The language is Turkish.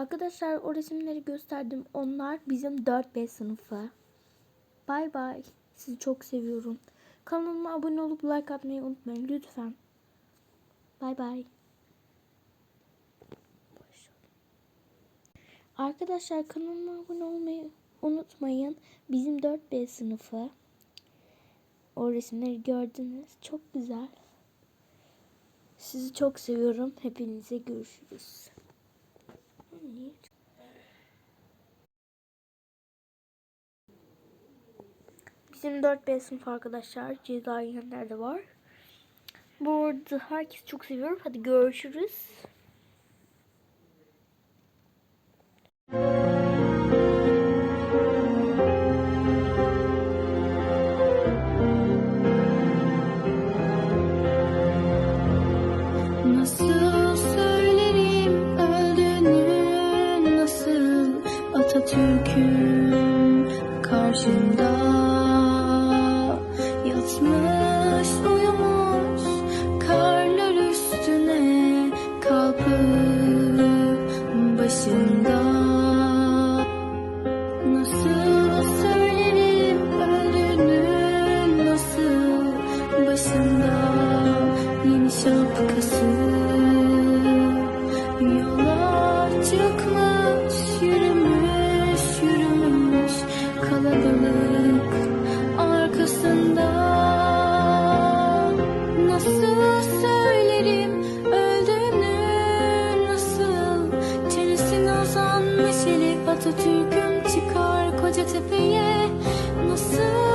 Arkadaşlar o resimleri gösterdim. Onlar bizim 4B sınıfı. Bay bay. Sizi çok seviyorum. Kanalıma abone olup like atmayı unutmayın lütfen. Bay bay. Arkadaşlar kanalıma abone olmayı unutmayın. Bizim 4B sınıfı. O resimleri gördünüz. Çok güzel. Sizi çok seviyorum. Hepinize görüşürüz. Bizim 4B sınıf arkadaşlar. Ceza yiyenler de var. Bu arada herkes çok seviyorum. Hadi görüşürüz. Nasıl tükürüm karşında Yatmış uyumuş karlar üstüne kalpı başında. Nasıl söylerim öldüğünün nasıl başında? Yeni şapkası yola çıkmış yürüme 조금씩 헐거져 위에 모습.